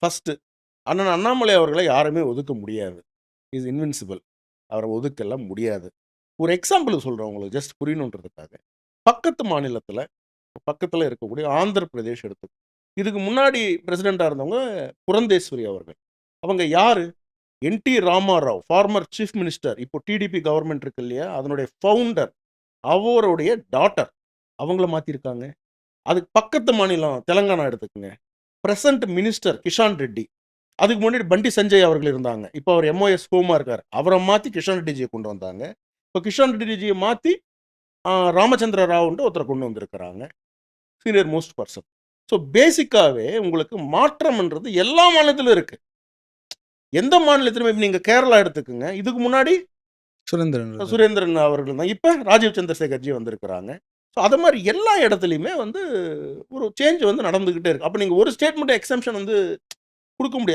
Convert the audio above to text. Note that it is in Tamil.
ஃபர்ஸ்ட்டு அண்ணன் அண்ணாமலை அவர்களை யாருமே ஒதுக்க முடியாது. இஸ் இன்வின்சிபிள் அவரை ஒதுக்கலாம் முடியாது. ஒரு எக்ஸாம்பிள் சொல்கிறேன் உங்களுக்கு ஜஸ்ட் புரியணுன்றதுக்காக. பக்கத்து மாநிலத்தில் பக்கத்தில் இருக்கக்கூடிய ஆந்திர பிரதேஷ் எடுத்து இதுக்கு முன்னாடி பிரசிடெண்ட்டாக இருந்தவங்க புரந்தேஸ்வரி அவர்கள். அவங்க யார்? N T Ramarao former chief minister இப்போ டிடிபி கவர்மெண்ட் இருக்கு இல்லையா? அதனுடைய ஃபவுண்டர் அவருடைய டாட்டர் அவங்கள மாற்றிருக்காங்க அதுக்கு பக்கத்து மாநிலம் தெலங்கானா எடுத்துக்கோங்க. பிரசன்ட் மினிஸ்டர் கிஷான் ரெட்டி அதுக்கு முன்னாடி பண்டி சஞ்சய் அவர்கள் இருந்தாங்க. இப்போ அவர் எம்ஓஎஸ் ஹோமா இருக்கார். அவரை மாற்றி கிஷான் ரெட்டிஜியை கொண்டு வந்தாங்க. இப்போ கிஷான் ரெட்டிஜியை மாற்றி ராமச்சந்திர ராவ்ன்ட்டு ஒருத்தரை கொண்டு வந்திருக்கிறாங்க. சீனியர் மோஸ்ட் பர்சன் ஸோ பேசிக்காகவே உங்களுக்கு மாற்றம்ன்றது எல்லா மாநிலத்திலும் இருக்கு. எந்த மாநிலத்திலுமே இப்ப நீங்க கேரளா எடுத்துக்கோங்க. இதுக்கு முன்னாடி சுரேந்திரன் சுரேந்திரன் அவர்கள் தான். இப்போ ராஜீவ் சந்திரசேகர்ஜி வந்திருக்கிறாங்க. ஸோ அது மாதிரி எல்லா இடத்துலையுமே வந்து ஒரு சேஞ்ச் வந்து நடந்துக்கிட்டே இருக்குது அப்போ நீங்கள் ஒரு ஸ்டேட்மெண்ட் எக்ஸம்ஷன் வந்து கொடுக்க முடியாது.